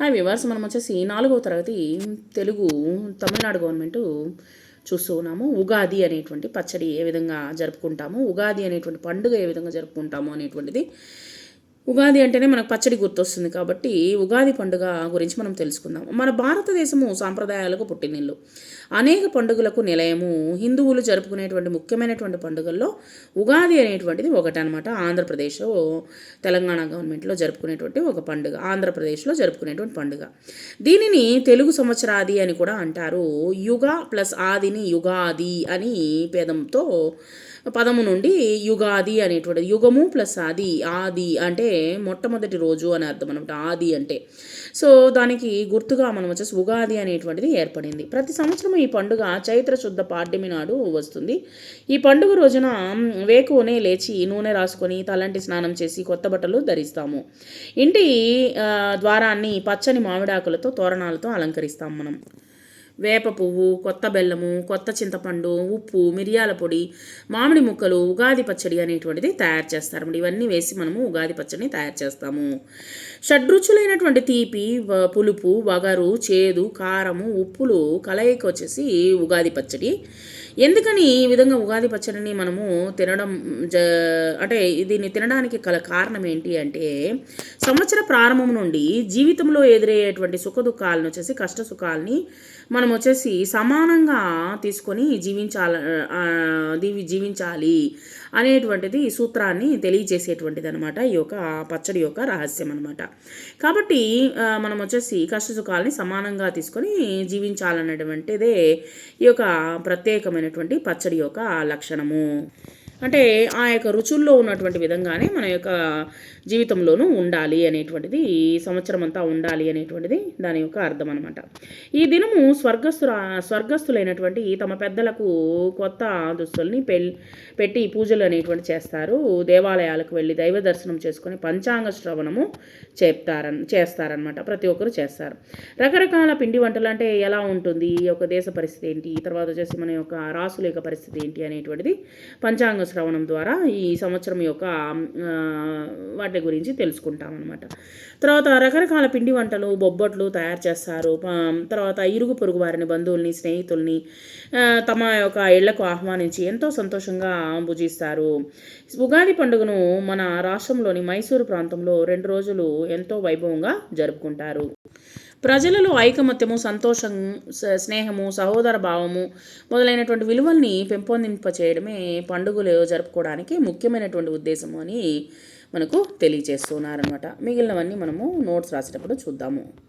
Hi viewers మనం వచ్చేసి నాలుగవ తరగతి తెలుగు తమిళనాడు గవర్నమెంట్ చూస్తూ ఉన్నాము. ఉగాది అనేటువంటి పచ్చడి ఏ విధంగా జరుపుకుంటాము? ఉగాది అనేటువంటి పండుగ ఏ విధంగా జరుపుకుంటాము అనేటువంటిది ఉగాది అంటేనే మనకు పచ్చడి గుర్తొస్తుంది కాబట్టి ఉగాది పండుగ గురించి మనం తెలుసుకుందాం. మన భారతదేశము సాంప్రదాయాలకు పుట్టినిల్లు. అనేక పండుగలకు నిలయము హిందువులు జరుపుకునేటువంటి ముఖ్యమైనటువంటి పండుగల్లో ఉగాది అనేటువంటిది ఒకటి అనమాట ఆంధ్రప్రదేశ్ తెలంగాణ గవర్నమెంట్లో జరుపుకునేటువంటి ఒక పండుగ. ఆంధ్రప్రదేశ్లో జరుపుకునేటువంటి పండుగ. దీనిని తెలుగు సంవత్సరాది అని కూడా అంటారు. యుగ ప్లస్ ఆదిని యుగాది అని పేదంతో పదము నుండి యుగాది అనేటువంటిది. యుగము ప్లస్ ఆది ఆది అంటే మొట్టమొదటి రోజు అని అర్థం అనమాట ఆది అంటే. సో దానికి గుర్తుగా మనం వచ్చేసి ఉగాది అనేటువంటిది ఏర్పడింది. ప్రతి సంవత్సరం ఈ పండుగ చైత్ర శుద్ధ పాడ్యమి నాడు వస్తుంది. ఈ పండుగ రోజున వేకువనే లేచి నూనె రాసుకొని తలంటి స్నానం చేసి కొత్త బట్టలు ధరిస్తాము. ఇంటి ద్వారాన్ని పచ్చని మామిడాకులతో తోరణాలతో అలంకరిస్తాం మనం. వేప పువ్వు కొత్త బెల్లము కొత్త చింతపండు ఉప్పు మిరియాల పొడి మామిడి ముక్కలు ఉగాది పచ్చడి అనేటువంటిది తయారు చేస్తారు ఇవన్నీ వేసి మనము ఉగాది పచ్చడిని తయారు చేస్తాము. షడ్రుచులైనటువంటి తీపి పులుపు వగరు చేదు కారము ఉప్పులు కలయిక వచ్చేసి ఉగాది పచ్చడి. ఎందుకని ఈ విధంగా ఉగాది పచ్చడిని మనము తినడం జ అంటే దీన్ని తినడానికి కల కారణం ఏంటి అంటే సంవత్సర ప్రారంభం నుండి జీవితంలో ఎదురయ్యేటువంటి సుఖదుఖాలను వచ్చేసి కష్ట సుఖాలని మనం వచ్చేసి సమానంగా తీసుకొని జీవించాల దీవి జీవించాలి అనేటువంటిది సూత్రాన్ని తెలియజేసేటువంటిది అనమాట ఈ యొక్క పచ్చడి యొక్క రహస్యం అనమాట కాబట్టి మనం వచ్చేసి కష్టసుఖాలని సమానంగా తీసుకొని జీవించాలనేటువంటిదే ఈ యొక్క ప్రత్యేకమైనటువంటి పచ్చడి యొక్క లక్షణము. అంటే ఆ యొక్క రుచుల్లో ఉన్నటువంటి విధంగానే మన యొక్క జీవితంలోనూ ఉండాలి అనేటువంటిది ఈ సంవత్సరం అంతా ఉండాలి అనేటువంటిది దాని యొక్క అర్థం అనమాట ఈ దినము స్వర్గస్థుల స్వర్గస్థులైనటువంటి తమ పెద్దలకు కొత్త దుస్తుల్ని పెళ్ళి పెట్టి పూజలు అనేటువంటి చేస్తారు. దేవాలయాలకు వెళ్ళి దైవ దర్శనం చేసుకొని పంచాంగ శ్రవణము చెప్తారన్ చేస్తారనమాట ప్రతి ఒక్కరు చేస్తారు. రకరకాల పిండి వంటలు అంటే ఎలా ఉంటుంది ఈ యొక్క దేశ పరిస్థితి ఏంటి తర్వాత వచ్చేసి మన యొక్క రాసుల యొక్క పరిస్థితి ఏంటి అనేటువంటిది పంచాంగ శ్రవణం ద్వారా ఈ సంవత్సరం యొక్క వాటి గురించి తెలుసుకుంటాం అనమాట తర్వాత రకరకాల పిండి వంటలు బొబ్బట్లు తయారు చేస్తారు. తర్వాత ఇరుగు పొరుగు వారిని బంధువుల్ని స్నేహితుల్ని తమ యొక్క ఇళ్ళకు ఆహ్వానించి ఎంతో సంతోషంగా భుజిస్తారు. ఉగాది పండుగను మన రాష్ట్రంలోని మైసూరు ప్రాంతంలో రెండు రోజులు ఎంతో వైభవంగా జరుపుకుంటారు. ప్రజలలో ఐకమత్యము సంతోషం స్నేహము సహోదర భావము మొదలైనటువంటి విలువల్ని పెంపొందింపచేయడమే పండుగలు జరుపుకోవడానికి ముఖ్యమైనటువంటి ఉద్దేశము అని మనకు తెలియజేస్తున్నారనమాట మిగిలినవన్నీ మనము నోట్స్ రాసేటప్పుడు చూద్దాము.